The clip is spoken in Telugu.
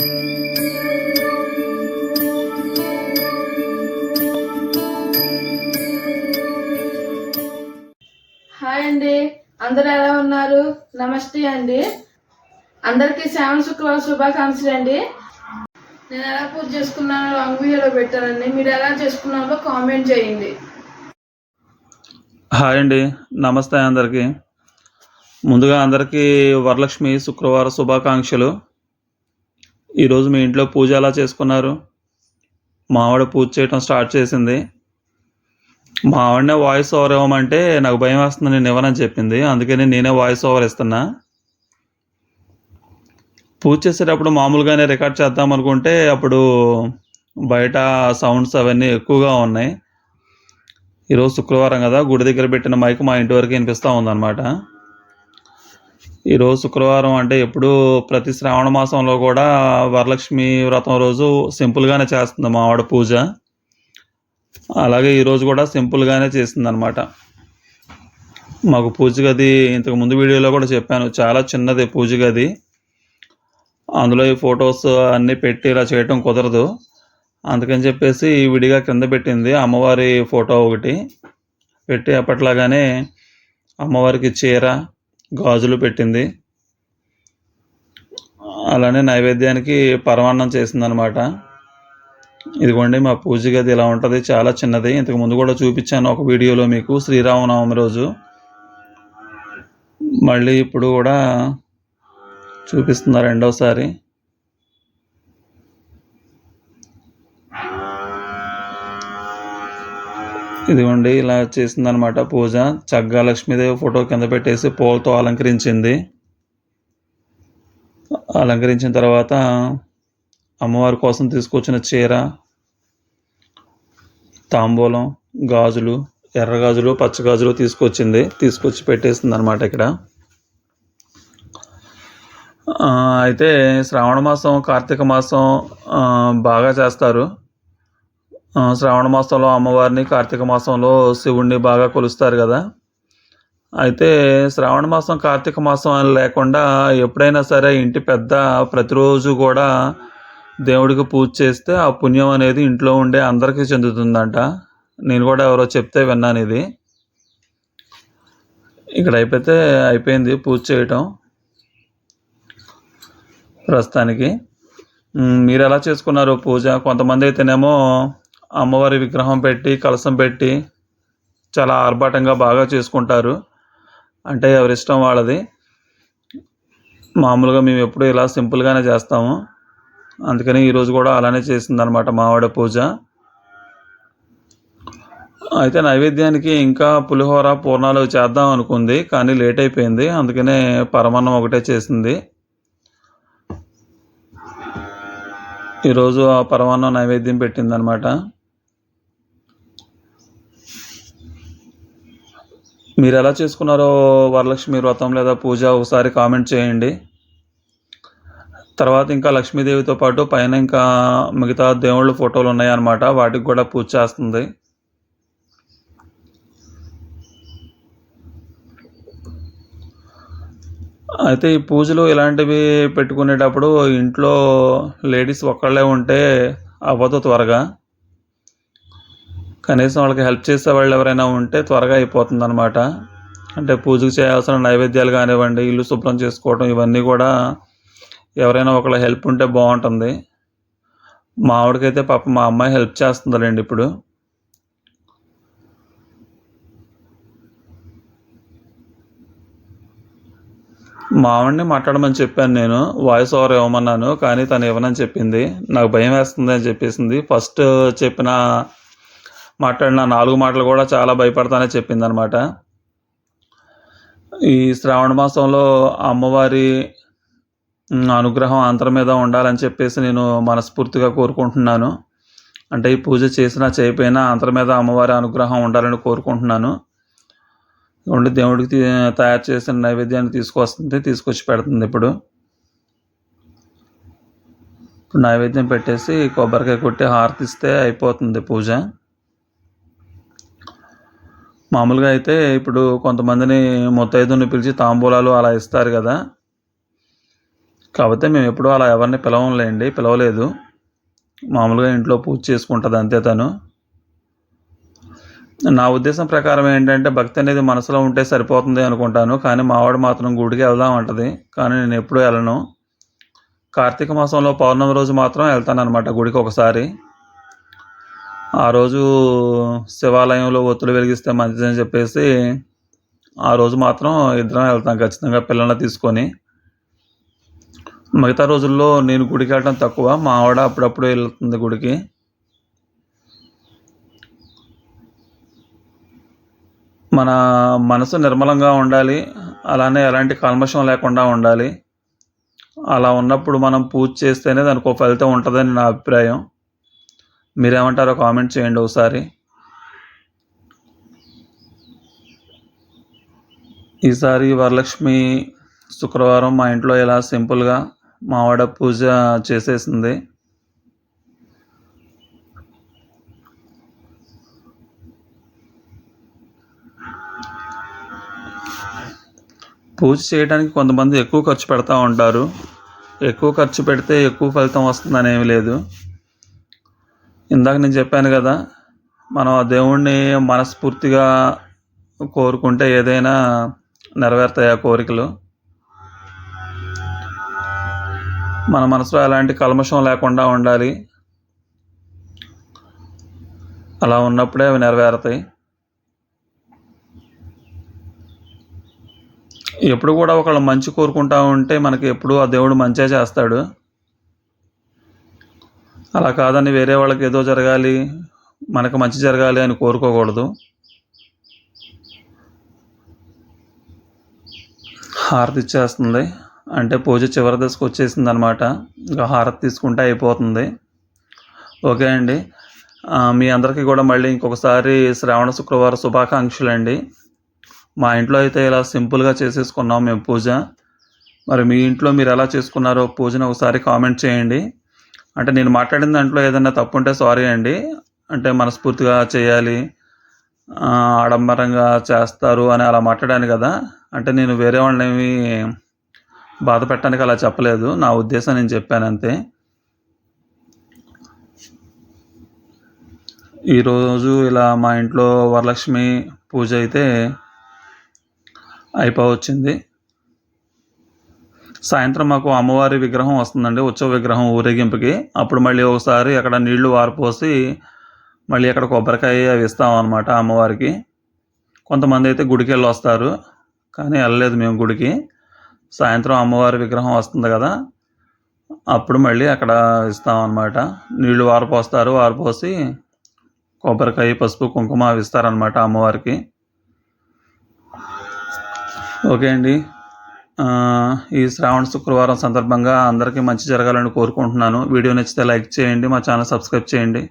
హాయ్ అండి. అందరు ఎలా ఉన్నారు? నమస్తే అండి. అందరికీ శ్యామ శుక్రవారం శుభాకాంక్షలు అండి. నేను ఎలా పూజ చేసుకున్నానో లాంగ్ వీడియోలో పెట్టానండి. మీరు ఎలా చేసుకున్నారో కామెంట్ చేయండి. హాయ్ అండి. నమస్తే అందరికీ. ముందుగా అందరికీ వరలక్ష్మి శుక్రవార శుభాకాంక్షలు. ఈరోజు మీ ఇంట్లో పూజ ఎలా చేసుకున్నారు? మా ఆవిడ పూజ చేయటం స్టార్ట్ చేసింది. మా ఆవిడనే వాయిస్ ఓవర్ ఇవ్వమంటే నాకు భయం వేస్తుంది నేను ఇవ్వనని చెప్పింది. అందుకని నేనే వాయిస్ ఓవర్ ఇస్తున్నా. పూజ చేసేటప్పుడు మామూలుగానే రికార్డ్ చేద్దాం అనుకుంటే అప్పుడు బయట సౌండ్స్ అవన్నీ ఎక్కువగా ఉన్నాయి. ఈరోజు శుక్రవారం కదా గుడి దగ్గర పెట్టిన మైక్ మా ఇంటి వరకు వినిపిస్తూ ఉందన్నమాట. ఈరోజు శుక్రవారం అంటే ఎప్పుడు ప్రతి శ్రావణ మాసంలో కూడా వరలక్ష్మి వ్రతం రోజు సింపుల్గానే చేస్తుంది మా ఆవిడ పూజ. అలాగే ఈరోజు కూడా సింపుల్గానే చేసిందనమాట మాకు పూజ గది ఇంతకు ముందు వీడియోలో కూడా చెప్పాను చాలా చిన్నది పూజ గది. అందులో ఈ ఫొటోస్ అన్నీ పెట్టి ఇలా చేయటం కుదరదు. అందుకని చెప్పేసి విడిగా కింద పెట్టింది అమ్మవారి ఫోటో ఒకటి. పెట్టి అప్పట్లాగానే అమ్మవారికి చీర గాజులు పెట్టింది. అలానే నైవేద్యానికి పరమాన్నం చేసిందనమాట. ఇదిగోండి మా పూజ గది ఇలా ఉంటుంది చాలా చిన్నది. ఇంతకు ముందు కూడా చూపించాను ఒక వీడియోలో మీకు శ్రీరామనవమి రోజు. మళ్ళీ ఇప్పుడు కూడా చూపిస్తున్నారు రెండోసారి. ఇదిగోండి ఇలా చేసిందనమాట పూజ. చగ్గా లక్ష్మీదేవి ఫోటో కింద పెట్టేసి పూలతో అలంకరించింది. అలంకరించిన తర్వాత అమ్మవారి కోసం తీసుకొచ్చిన చీర తాంబూలం గాజులు ఎర్ర గాజులు పచ్చ గాజులు తీసుకొచ్చింది. తీసుకొచ్చి పెట్టేసింది అనమాట ఇక్కడ అయితే శ్రావణ మాసం కార్తీక మాసం బాగా చేస్తారు. శ్రావణ మాసంలో అమ్మవారిని కార్తీక మాసంలో శివుణ్ణి బాగా కొలుస్తారు కదా. అయితే శ్రావణ మాసం కార్తీక మాసం అని లేకుండా ఎప్పుడైనా సరే ఇంటి పెద్ద ప్రతిరోజు కూడా దేవుడికి పూజ చేస్తే ఆ పుణ్యం అనేది ఇంట్లో ఉండే అందరికీ చెందుతుందంట. నేను కూడా ఎవరో చెప్తే విన్నాను ఇది. ఇక్కడ అయిపోతే అయిపోయింది పూజ చేయటం. ప్రస్తుతానికి. మీరు ఎలా చేసుకున్నారు పూజ? కొంతమంది అయితేనేమో అమ్మవారి విగ్రహం పెట్టి కలసం పెట్టి చాలా ఆర్భాటంగా బాగా చేసుకుంటారు. అంటే ఎవరిష్టం వాళ్ళది. మామూలుగా మేము ఎప్పుడు ఇలా సింపుల్గానే చేస్తాము. అందుకని ఈరోజు కూడా అలానే చేసిందనమాట మావాడ పూజ. అయితే నైవేద్యానికి ఇంకా పులిహోర పూర్ణాలు చేద్దాం అనుకుంది కానీ లేట్ అయిపోయింది. అందుకనే పరమాన్నం ఒకటే చేసింది. ఈరోజు ఆ పరమాన్నం నైవేద్యం పెట్టిందనమాట. మీరు ఎలా చేసుకున్నారో వరలక్ష్మి వ్రతం లేదా పూజ ఒకసారి కామెంట్ చేయండి. తర్వాత ఇంకా లక్ష్మీదేవితో పాటు పైన ఇంకా మిగతా దేవుళ్ళ ఫోటోలు ఉన్నాయన్నమాట. వాటికి కూడా పూజ చేస్తుంది. అయితే ఈ పూజలు ఇలాంటివి పెట్టుకునేటప్పుడు ఇంట్లో లేడీస్ ఒక్కళ్ళే ఉంటే అవ్వదు త్వరగా. కనీసం వాళ్ళకి హెల్ప్ చేసే వాళ్ళు ఎవరైనా ఉంటే త్వరగా అయిపోతుంది అనమాట అంటే పూజకు చేయాల్సిన నైవేద్యాలు కానివ్వండి ఇల్లు శుభ్రం చేసుకోవడం ఇవన్నీ కూడా ఎవరైనా ఒకళ్ళ హెల్ప్ ఉంటే బాగుంటుంది. మా ఆవిడకైతే పాప మా అమ్మాయి హెల్ప్ చేస్తుందండి ఇప్పుడు. మావిడిని మాట్లాడమని చెప్పాను నేను వాయిస్ ఓవర్ ఇవ్వమన్నాను కానీ తను ఇవ్వనని చెప్పింది. నాకు భయం వేస్తుంది అని చెప్పేసింది. ఫస్ట్ చెప్పిన మాట్లాడిన నాలుగు మాటలు కూడా చాలా భయపడతానే చెప్పిందనమాట. ఈ శ్రావణ మాసంలో అమ్మవారి అనుగ్రహం అంతరం మీద ఉండాలని చెప్పేసి నేను మనస్ఫూర్తిగా కోరుకుంటున్నాను. అంటే ఈ పూజ చేసినా చేయకపోయినా అంతరం మీద అమ్మవారి అనుగ్రహం ఉండాలని కోరుకుంటున్నాను. ఉండి దేవుడికి తయారు చేసిన నైవేద్యాన్ని తీసుకొస్తుంది తీసుకొచ్చి పెడుతుంది ఇప్పుడు. ఇప్పుడు నైవేద్యం పెట్టేసి కొబ్బరికాయ కొట్టి హారతిస్తే అయిపోతుంది పూజ. మామూలుగా అయితే ఇప్పుడు కొంతమందిని ముత్తైదుని పిలిచి తాంబూలాలు అలా ఇస్తారు కదా. కాకపోతే మేము ఎప్పుడూ అలా ఎవరిని పిలవంలేండి పిలవలేదు. మామూలుగా ఇంట్లో పూజ చేసుకుంటుంది అంతే తను. నా ఉద్దేశం ప్రకారం ఏంటంటే భక్తి అనేది మనసులో ఉంటే సరిపోతుంది అనుకుంటాను కానీ మావాడు మాత్రం గుడికి వెళ్దాం అంటది. కానీ నేను ఎప్పుడూ వెళ్ళను. కార్తీక మాసంలో పౌర్ణమి రోజు మాత్రం వెళ్తాను అనమాట గుడికి ఒకసారి. ఆ రోజు శివాలయంలో ఒత్తులు వెలిగిస్తే మంచిదని చెప్పేసి ఆ రోజు మాత్రం ఇద్దరం వెళ్తాం ఖచ్చితంగా పిల్లల్ని తీసుకొని. మిగతా రోజుల్లో నేను గుడికి వెళ్ళడం తక్కువ మా ఆవిడ అప్పుడప్పుడు వెళ్తుంది గుడికి. మన మనసు నిర్మలంగా ఉండాలి అలానే ఎలాంటి కల్మషం లేకుండా ఉండాలి. అలా ఉన్నప్పుడు మనం పూజ చేస్తేనే దానికి ఒక ఫలితం ఉంటుందని నా అభిప్రాయం. మీరేమంటారో కామెంట్ చేయండి ఒకసారి. ఈసారి వరలక్ష్మి శుక్రవారం మా ఇంట్లో ఇలా సింపుల్గా మా పూజ చేసేసింది. పూజ చేయడానికి కొంతమంది ఎక్కువ ఖర్చు పెడతా ఉంటారు. ఎక్కువ ఖర్చు పెడితే ఎక్కువ ఫలితం వస్తుందని ఏమీ లేదు. ఇందాక నేను చెప్పాను కదా మనం ఆ దేవుణ్ణి మనస్ఫూర్తిగా కోరుకుంటే ఏదైనా నెరవేరుతాయి ఆ కోరికలు? మన మనసులో ఎలాంటి కల్మషం లేకుండా ఉండాలి. అలా ఉన్నప్పుడే అవి నెరవేరుతాయి. ఎప్పుడు కూడా ఒకళ్ళు మంచి కోరుకుంటా ఉంటే మనకి ఎప్పుడు ఆ దేవుడు మంచిగా చేస్తాడు. అలా కాదని వేరే వాళ్ళకి ఏదో జరగాలి మనకు మంచి జరగాలి అని కోరుకోకూడదు. హారతి ఇచ్చేస్తుంది. అంటే పూజ చివరి దశకు వచ్చేసింది అనమాట ఇంకా హారతి తీసుకుంటే అయిపోతుంది. ఓకే అండి. మీ అందరికీ కూడా మళ్ళీ ఇంకొకసారి శ్రావణ శుక్రవారం శుభాకాంక్షలు అండి మా ఇంట్లో అయితే ఇలా సింపుల్గా చేసేసుకున్నాం మేము పూజ. మరి మీ ఇంట్లో మీరు ఎలా చేసుకున్నారో పూజను ఒకసారి కామెంట్ చేయండి. అంటే నేను మాట్లాడిన దాంట్లో ఏదైనా తప్పు ఉంటే సారీ అండి. అంటే మనస్ఫూర్తిగా చేయాలి. ఆడంబరంగా చేస్తారు అని అలా మాట్లాడాను కదా. అంటే నేను వేరే వాళ్ళని ఏమి బాధ పెట్టడానికి అలా చెప్పలేదు. నా ఉద్దేశం నేను చెప్పాను అంతే. ఈరోజు ఇలా మా ఇంట్లో వరలక్ష్మి పూజ అయితే అయిపోవచ్చింది. సాయంత్రం మాకు అమ్మవారి విగ్రహం వస్తుందండి ఉత్సవ విగ్రహం ఊరేగింపుకి. అప్పుడు మళ్ళీ ఒకసారి అక్కడ నీళ్ళు వారిపోసి మళ్ళీ అక్కడ కొబ్బరికాయ అవి ఇస్తాం అనమాట అమ్మవారికి. కొంతమంది అయితే గుడికి వెళ్ళి వస్తారు కానీ వెళ్ళలేదు మేము గుడికి. సాయంత్రం అమ్మవారి విగ్రహం వస్తుంది కదా అప్పుడు మళ్ళీ అక్కడ ఇస్తాం అనమాట నీళ్ళు వారిపోస్తారు వారిపోసి కొబ్బరికాయ పసుపు కుంకుమ అవి ఇస్తారనమాట అమ్మవారికి. ఓకే అండి. ఈ శ్రావణ శుక్రవారం సందర్భంగా అందరికీ మంచి జరగాలని కోరుకుంటున్నాను. వీడియో నచ్చితే లైక్ చేయండి మా ఛానల్ సబ్స్క్రైబ్ చేయండి.